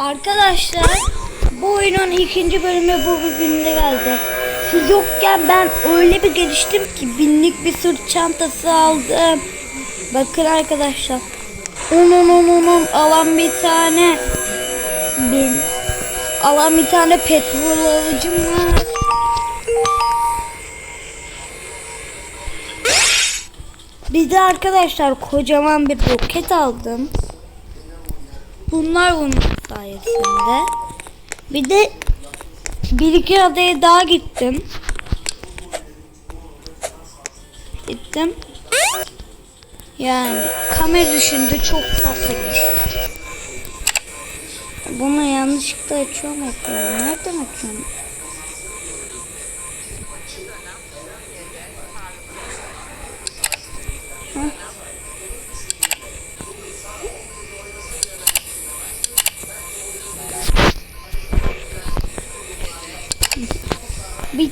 Arkadaşlar bu oyunun ikinci bölümü bu bugünde geldi. Siz yokken ben öyle bir geliştim ki binlik bir sırt çantası aldım. Bakın arkadaşlar. Onun onun onun alan bir tane bin alan bir tane petrol alıcım var. Bir de arkadaşlar kocaman bir roket aldım. Bunlar bunun sayesinde. Bir de bir iki adaya daha gittim. Gittim. Yani kamera düşündü çok fazla. Bunu yanlışlıkla açıyorum ekranı. Nereden açıyorum?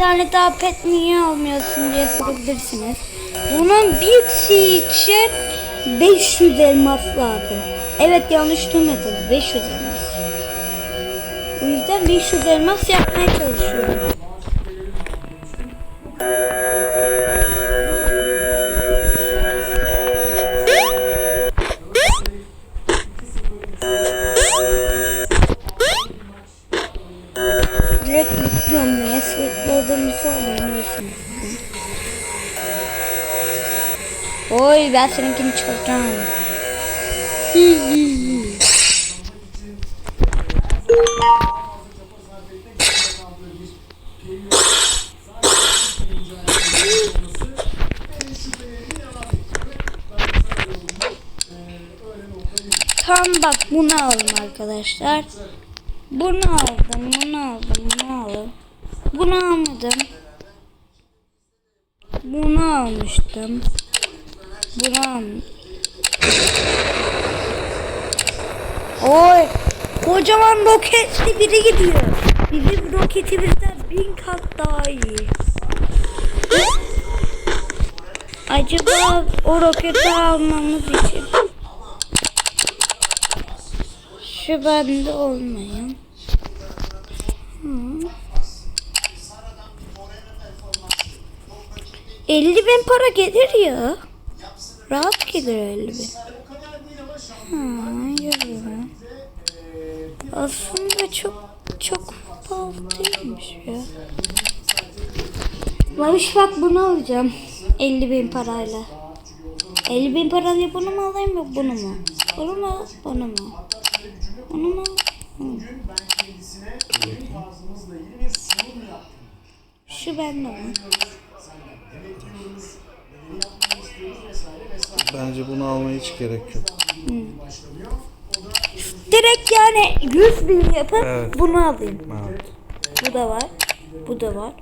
Tane daha pet niye almıyorsun diye sorabilirsiniz. Bunun bir için 500 elmas lazım. Evet yanlış duymadınız 500 elmas. O yüzden 500 elmas yapmaya çalışıyorum. Direkt yüklüyorum neye sıkladığımı söylemiyorsunuz. Oy ben seninkini çalacağım. Tam bak bunu aldım arkadaşlar. Bunu aldım, bunu aldım, bunu aldım. Bunu almadım. Bunu almıştım. Bunu aldım. Oy! Kocaman roketli biri gidiyor. Bizim roketimizden bin kat daha iyi. Acaba o roketi almamız için şu bende olmayan. Hı. 50 bin para gelir ya. Rahat gelir 50 bin. Ha, görüyorum. Aslında çok çok pahalı değilmiş ya. Maviş bak bunu alacağım. 50 bin parayla. 50 bin parayla bunu mu alayım mı bunu mu? Bunu mu? Bunu mu? Bunu mu? Hı. Şu bende mi? Bence bunu almaya hiç gerek yok. Direkt yani 100 bin yapıp Evet. bunu alayım. Evet. Bu da var. Bu da var.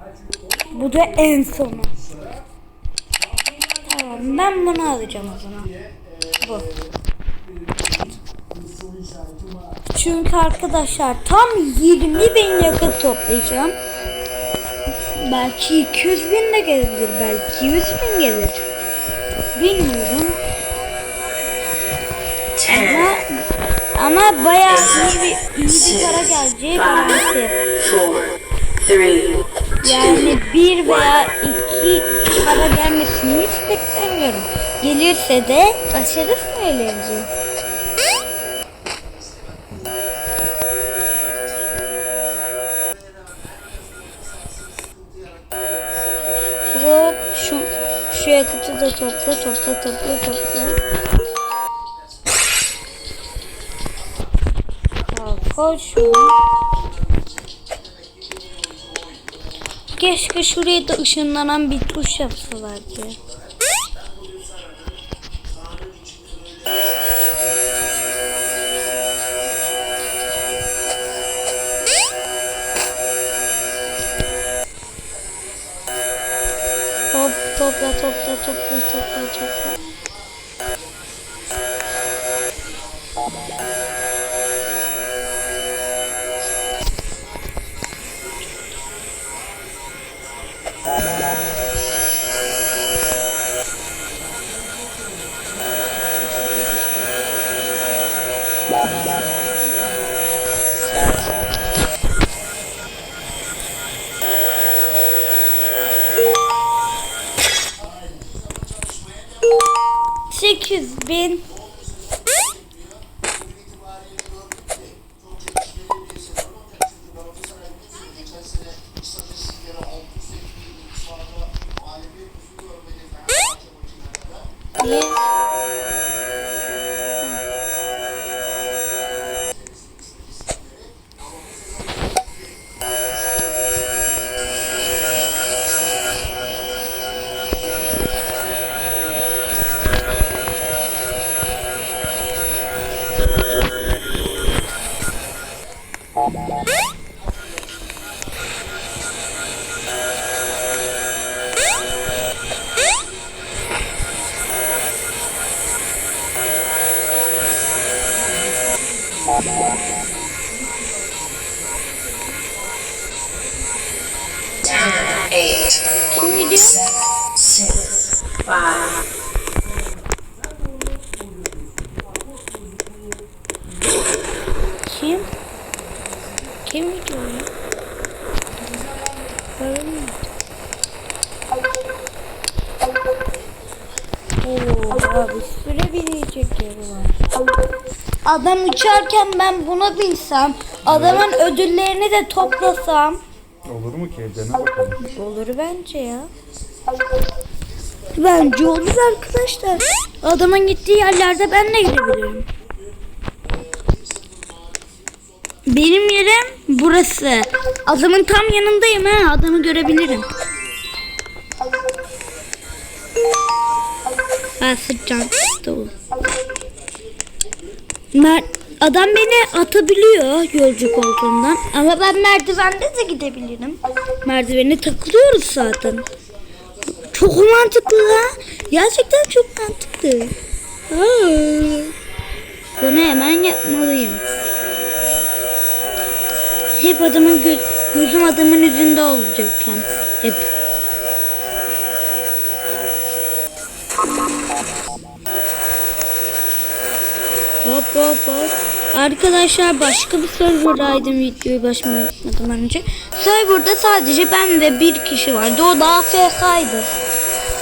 Bu da en sonu. Tamam ben bunu alacağım o zaman. Bu. Çünkü arkadaşlar tam 20 bin yakıt toplayacağım. Belki 200 bin de gelebilir. Belki 100 bin gelir. Bilmiyorum. Ama bayağı iyi bir, iyi bir para four, three, Yani bir veya iki para gelmesini hiç beklemiyorum. Gelirse de aşırı eğlenceli. Hop şu şu yakıtı da topla topla topla topla. Şunu. Keşke şuraya da ışınlanan bir tuş yapsalardı. Hop topla topla topla topla topla. Sekiz bin. Yeah. Ten, eight, Kim gidiyor? six, five, Adam uçarken ben buna binsem, adamın ödüllerini de toplasam. Olur mu ki? Dene bakalım. Olur bence ya. Bence olur arkadaşlar. Adamın gittiği yerlerde ben de gidebilirim. Benim yerim burası. Adamın tam yanındayım ha. Adamı görebilirim. Ha sırt çantası da. Mer Adam beni atabiliyor yolcu koltuğundan. Ama ben merdivende de gidebilirim. Merdivene takılıyoruz zaten. Çok mantıklı ha. Gerçekten çok mantıklı. Aa. Bunu hemen yapmalıyım. Hep adamın gö gözüm adamın yüzünde olacak. Hep. Hop hop hop. Arkadaşlar başka bir serverdaydım videoyu başlamadan önce. Serverda sadece ben ve bir kişi vardı. O da AFK'ydı.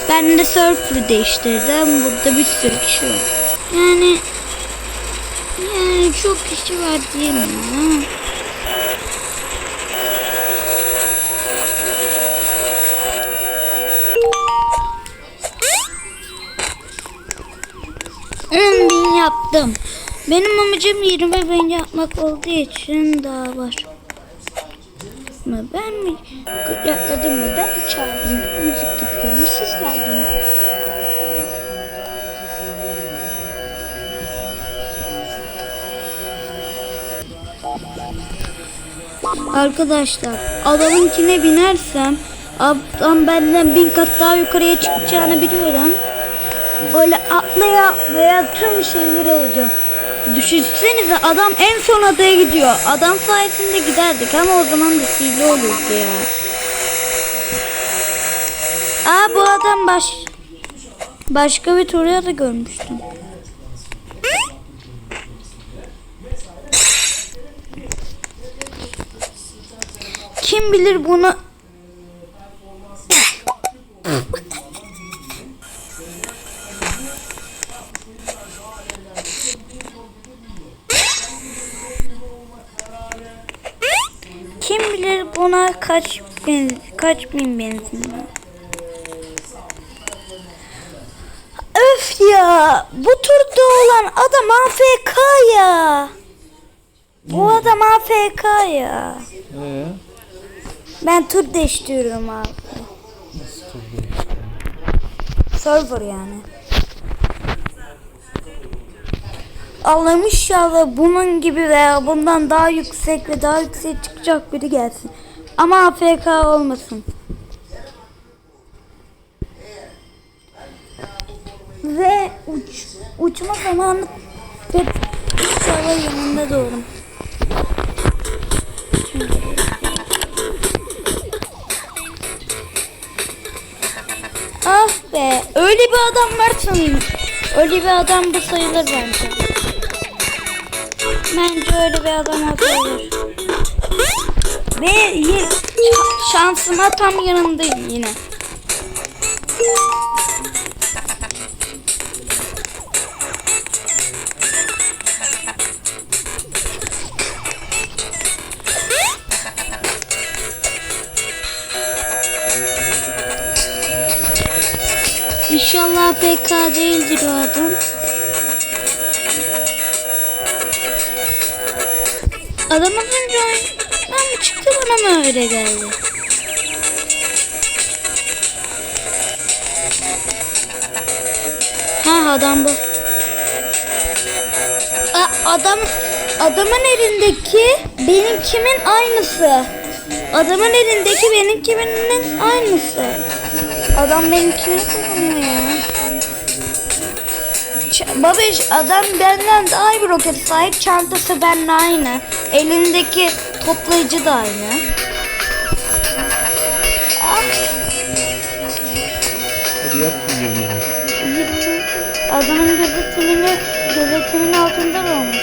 Ben de server değiştirdim. Burada bir sürü kişi var. Yani yani çok kişi var diyemem ama. Yaptım. Benim amacım 20 bin yapmak olduğu için daha var. Ama ben mi yapmadım mı? Ben çağırdım. Müzik yapıyorum. Siz geldiniz. Arkadaşlar adamınkine binersem adam benden bin kat daha yukarıya çıkacağını biliyorum. Böyle atlaya veya tüm şeyleri alacağım. Düşünsenize adam en son adaya gidiyor. Adam sayesinde giderdik ama o zaman da hile olurdu ya. Aa bu adam baş başka bir turya da görmüştüm. Kim bilir bunu kaç bin benzin var. Öf ya bu turda olan adam AFK ya. Bu adam AFK ya. Ee, Ben tur değiştiriyorum abi. nasıl tur değişti? Server yani. Allah'ım inşallah bunun gibi veya bundan daha yüksek ve daha yüksek çıkacak biri gelsin. Ama AFK olmasın. Ve uç, uçma zamanı ve inşallah yanında doğrum. Ah be öyle bir adam var sanırım. Öyle bir adam bu sayılır bence. Bence öyle bir adam sayılır. Ve şansıma tam yanındayım yine. İnşallah PK değildir o adam. Adam az önce mı çıktı bana mı öyle geldi? Ha adam bu. A- adam adamın elindeki benimkimin aynısı. Adamın elindeki benimkinin aynısı. Adam benimkini kullanıyor ya. Babiş adam benden daha iyi bir roket sahip. Çantası benimle aynı. Elindeki toplayıcı da aynı. Hadi yap şu 20 bin. Adamın gözetimini gözetimin altında da olmuş.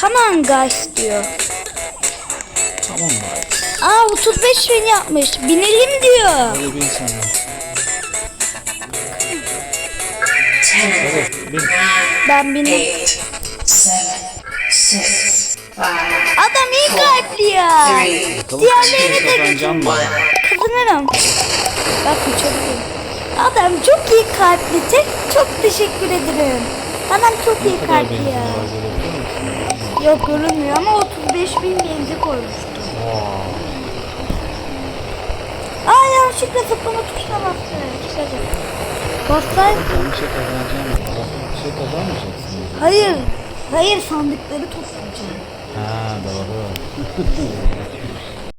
Come on guys diyor. Tamam mı? Aa 35 bin yapmış. Binelim diyor. Hadi bin sen de. 10, Hadi bin. Ben binelim. 8, 7, 6, 5, Adam iyi kalpli ya. 3, Bakalım Diğerlerini de mı? Kazanırım. Bak bu çok iyi. Adam çok iyi kalpli. Tek çok teşekkür ederim. Adam çok iyi kalpli ya. Yok görünmüyor ama 35 bin genci koymuştu. Aa yanlışlıkla zıplama tuşuna bastı. Kısaca. Bassaydı. Ben bir şey kazanacağım Bir şey kazanmayacaksın. Hayır. Hayır sandıkları toplayacağım. Ha doğru.